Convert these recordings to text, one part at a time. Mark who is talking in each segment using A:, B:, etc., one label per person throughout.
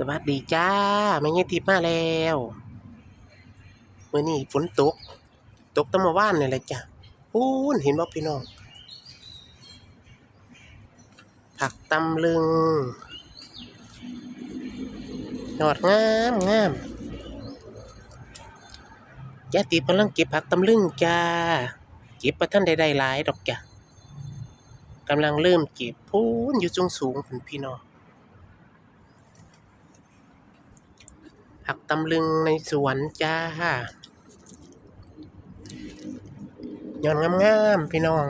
A: สวัสดีจ้าไม่เงี้ยทิพมาแล้วเมื่อนี้ฝนตก ตกตั้งมาว่านนี่แหละจ้ะพูนเห็นบ่พี่น้อง ผักตำลึงยอดงามงามยาติบกำลังเก็บผักตำลึงจ้า เก็บประท่านใดๆหลายดอกจ้ะกำลังเริ่มเก็บพูนอยู่สูงสูงๆพุ่นพี่น้อง ผักตำลึงในสวนจ้ายอนงามๆพี่น้อง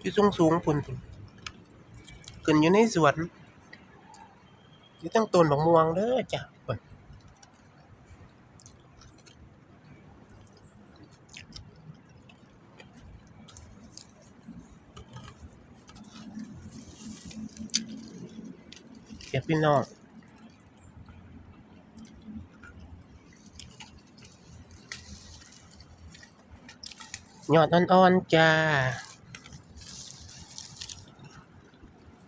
A: อยู่สูงสูงๆพุ่นพุ่นขึ้นอยู่ในสวนอยู่ตั้งต้นบักม่วงเด้อจ้ะพุ่น เก็บพี่น้องยอดอ่อนๆจ้า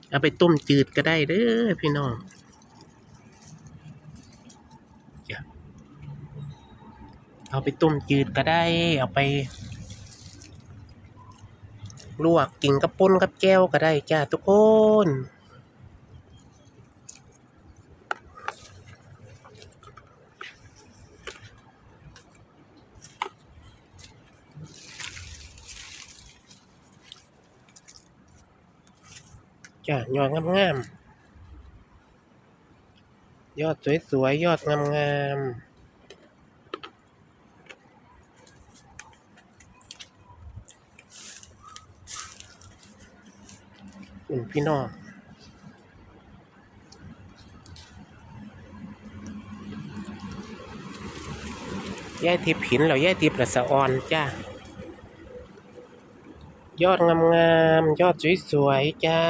A: เอาไปต้มจืดก็ได้เด้อพี่น้องเอาไปต้มจืดก็ได้ เอาไป ลวกกินกับป่นกับแก้วก็ได้จ้าทุกคน จ้ะยอดงามๆยอดสวยๆยอดงามๆอืมพี่น้องแย่ทิพย์หินเราย่ทิพย์ละสะออนจ้า ยอดงามๆยอดสวยๆจ้า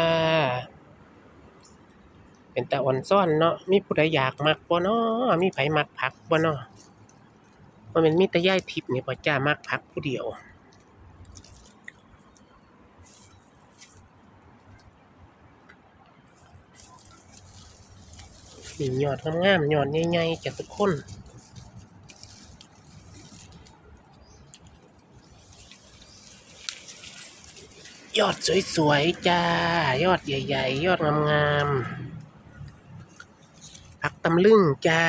A: เป็นตาอ่อนซ่อนเนาะมีผู้ใดอยากมักบ่เนาะมีไผมักผักบ่เนาะว่ามันมีแต่ย่ายทิพย์นี่บ่จ้ามักผักผู้เดียวนี่ยอดงามๆยอดใหญ่ๆจ้ะทุกคน ยอดสวยๆจ้า ยอดใหญ่ๆ ยอดงามๆผักตำลึงจ้า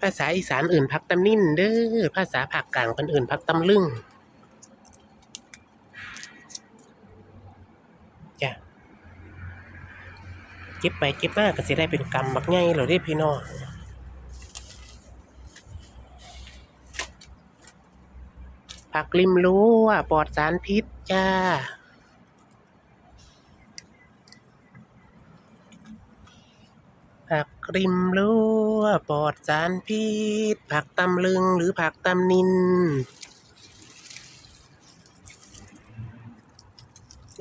A: ภาษาอีสานอื่นผักตำนิ่นเด้อภาษาภาคกลางเป็นอื่นผักตำลึงจ้ะเก็บไปเก็บมาก็สิได้เป็นกำบักไงเหรอเด้พี่น้องผักริมรั้วปลอดสารพิษจ้า ผักริมรั้วปลอดสารพิษ ผักตำลึงหรือผักตำนิน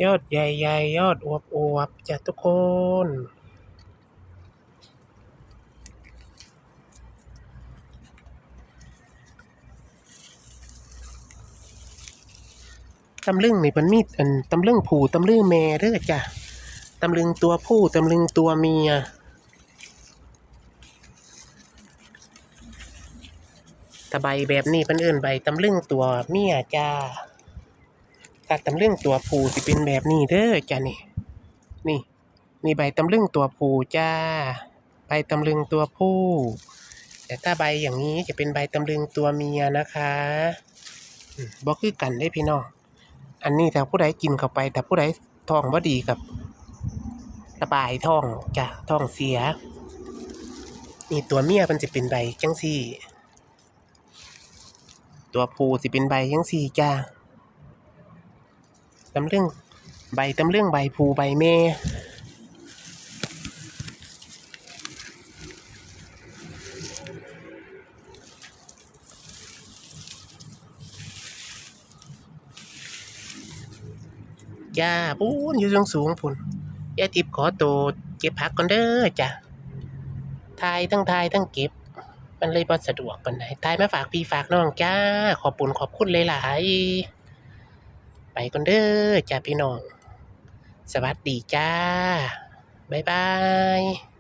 A: ยอดใหญ่ๆ ยอดอวบๆจ้ะทุกคน ตำลึงนี่มันมีอันตำลึงผูตำลึงแม่เด้อจ้ะตำลึงตัวผู้ ตำลึงตัวเมีย ถ้าใบแบบนี้เพิ่นเอิ้นใบตำลึงตัวเมียจ้าถ้าตำลึงตัวผู้สิเป็นแบบนี้เด้อจ้านี่ นี่นี่ใบตำลึงตัวผู้จ้า ใบตำลึงตัวผู้ แต่ถ้าใบอย่างนี้จะเป็นใบตำลึงตัวเมียนะคะบอืมบ่คือกันได้พี่น้องอันนี้ถ้าผู้ใดกินเข้าไปแต่ผู้ใดท้องบ่ดีกับระบายท้องจ้ะท้องเสีย นี่ตัวเมียมันจะเป็นใบจังซี่ ตัวผู้สิเป็นใบยังสี่จ้าตำเรื่องใบตำเรื่องใบผูใบแม่จ้าปูนอยู่สูงสูงพุ่นยายทิพย์ขอตัวเก็บผักก่อนเด้อจ้ะทายทั้งทายทั้งเก็บ มันเลยบ่สะดวกปานใดตายมาฝากพี่ฝากน้องจ้า ขอบุญขอบคุณหลายๆ ไปก่อนเด้อจ้าพี่น้อง สวัสดีจ้า บ๊ายบาย